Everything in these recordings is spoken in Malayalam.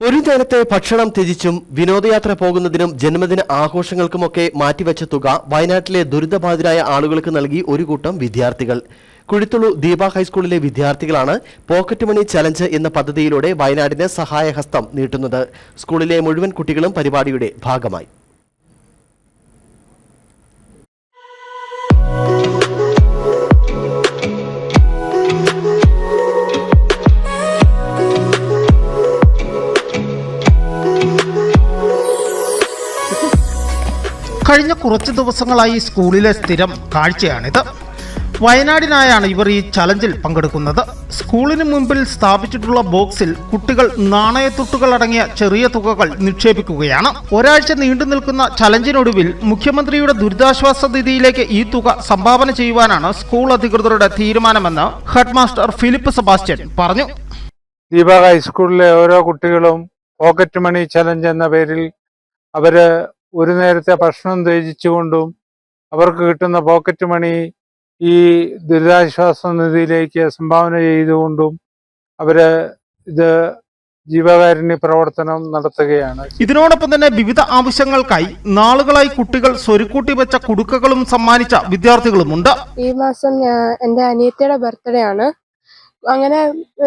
ഒരു നേരത്തെ ഭക്ഷണം ത്യജിച്ചും വിനോദയാത്ര പോകുന്നതിനും ജന്മദിന ആഘോഷങ്ങൾക്കുമൊക്കെ മാറ്റിവെച്ച തുക വയനാട്ടിലെ ദുരിതബാധിതരായ ആളുകൾക്ക് നൽകി ഒരു കൂട്ടം വിദ്യാർത്ഥികൾ. കുഴിത്തുള്ളു ദീപ ഹൈസ്കൂളിലെ വിദ്യാർത്ഥികളാണ് പോക്കറ്റ് മണി ചലഞ്ച് എന്ന പദ്ധതിയിലൂടെ വയനാടിന് സഹായഹസ്തം നീട്ടുന്നത്. സ്കൂളിലെ മുഴുവൻ കുട്ടികളും പരിപാടിയുടെ ഭാഗമായി. കഴിഞ്ഞ കുറച്ച് ദിവസങ്ങളായി സ്കൂളിലെ സ്ഥിരം കാഴ്ചയാണിത്. വയനാടിനായാണ് ഇവർ ഈ ചലഞ്ചിൽ പങ്കെടുക്കുന്നത്. സ്കൂളിന് മുമ്പിൽ സ്ഥാപിച്ചിട്ടുള്ള ബോക്സിൽ കുട്ടികൾ നാണയത്തുട്ടുകൾ അടങ്ങിയ ചെറിയ തുകകൾ നിക്ഷേപിക്കുകയാണ്. ഒരാഴ്ച നീണ്ടു നിൽക്കുന്ന ചലഞ്ചിനൊടുവിൽ മുഖ്യമന്ത്രിയുടെ ദുരിതാശ്വാസ നിധിയിലേക്ക് ഈ തുക സംഭാവന ചെയ്യുവാനാണ് സ്കൂൾ അധികൃതരുടെ തീരുമാനമെന്ന് ഹെഡ്മാസ്റ്റർ ഫിലിപ്പ് സെബാസ്റ്റ്യൻ പറഞ്ഞു. ദീപക ഹൈസ്കൂളിലെ ഓരോ കുട്ടികളും പോക്കറ്റ് മണി ചലഞ്ച് എന്ന പേരിൽ അവർ ഒരു നേരത്തെ ഭക്ഷണം ത്യജിച്ചുകൊണ്ടും അവർക്ക് കിട്ടുന്ന പോക്കറ്റ് മണി ഈ ദുരിതാശ്വാസ നിധിയിലേക്ക് സംഭാവന ചെയ്തുകൊണ്ടും അവർ ഇത് ജീവകാരുണ്യ പ്രവർത്തനം നടത്തുകയാണ്. ഇതിനോടൊപ്പം തന്നെ വിവിധ ആവശ്യങ്ങൾക്കായി നാളുകളായി കുട്ടികൾ സ്വരുക്കൂട്ടി വെച്ച കുടുക്കകളും സമ്മാനിച്ച വിദ്യാർത്ഥികളുമുണ്ട്. ഈ മാസം എന്റെ എന്റെ അനിയത്തിയുടെ ബർത്ത്ഡേ ആണ്. അങ്ങനെ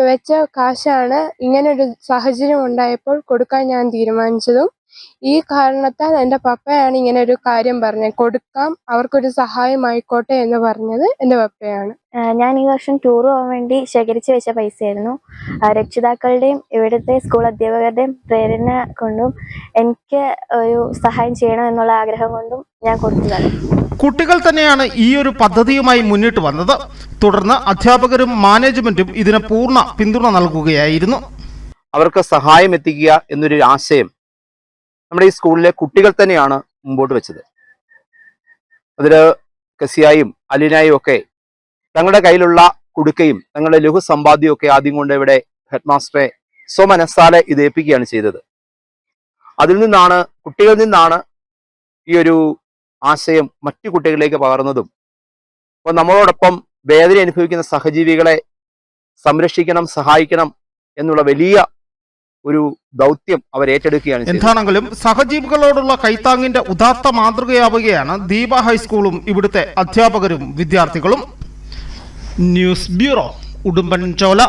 വെച്ച കാശാണ് ഇങ്ങനെ ഒരു സാഹചര്യം ഉണ്ടായപ്പോൾ കൊടുക്കാൻ ഞാൻ തീരുമാനിച്ചതും ഈ കാരണത്താൽ എന്റെ പപ്പയാണ് ഇങ്ങനെ ഒരു കാര്യം പറഞ്ഞത്. കൊടുക്കാം അവർക്കൊരു സഹായമായിക്കോട്ടെ എന്ന് പറഞ്ഞത് എന്റെ പപ്പയാണ്. ഞാൻ ഈ വർഷം ടൂർ പോകാൻ വേണ്ടി ശേഖരിച്ചു വെച്ച പൈസയായിരുന്നു. രക്ഷിതാക്കളുടെയും ഇവിടുത്തെ സ്കൂൾ അധ്യാപകരുടെയും പ്രേരണ കൊണ്ടും എനിക്ക് ഒരു സഹായം ചെയ്യണം എന്നുള്ള ആഗ്രഹം കൊണ്ടും ഞാൻ കൊടുത്തതാണ്. കുട്ടികൾ തന്നെയാണ് ഈ ഒരു പദ്ധതിയുമായി മുന്നിട്ട് വന്നത്. തുടർന്ന് അധ്യാപകരും മാനേജ്മെന്റും ഇതിന് പൂർണ പിന്തുണ നൽകുകയായിരുന്നു. അവർക്ക് സഹായം എത്തിക്കുക എന്നൊരു ആശയം നമ്മുടെ ഈ സ്കൂളിലെ കുട്ടികൾ തന്നെയാണ് മുമ്പോട്ട് വെച്ചത്. അതിൽ കസിയായും അലിനായും ഒക്കെ തങ്ങളുടെ കയ്യിലുള്ള കുടുക്കയും തങ്ങളുടെ ലഘു സമ്പാദ്യവും ഒക്കെ ആദ്യം കൊണ്ട് ഇവിടെ ഹെഡ് മാസ്റ്ററെ സ്വമനസ്സാലെ ഇത് ഏൽപ്പിക്കുകയാണ് ചെയ്തത്. അതിൽ നിന്നാണ് കുട്ടികളിൽ നിന്നാണ് ഈ ഒരു ആശയം മറ്റു കുട്ടികളിലേക്ക് പകർന്നതും. അപ്പോൾ നമ്മളോടൊപ്പം വേദന അനുഭവിക്കുന്ന സഹജീവികളെ സംരക്ഷിക്കണം സഹായിക്കണം എന്നുള്ള വലിയ ഒരു ദൗത്യം അവർ ഏറ്റെടുക്കുകയാണ് എന്താണെങ്കിലും സഹജീവികളോടുള്ള കൈത്താങ്ങിന്റെ ഉദാത്ത മാതൃകയാവുകയാണ് ദീപ ഹൈസ്കൂളും ഇവിടുത്തെ അധ്യാപകരും വിദ്യാർത്ഥികളും. ന്യൂസ് ബ്യൂറോ ഉടുമ്പൻ ചോല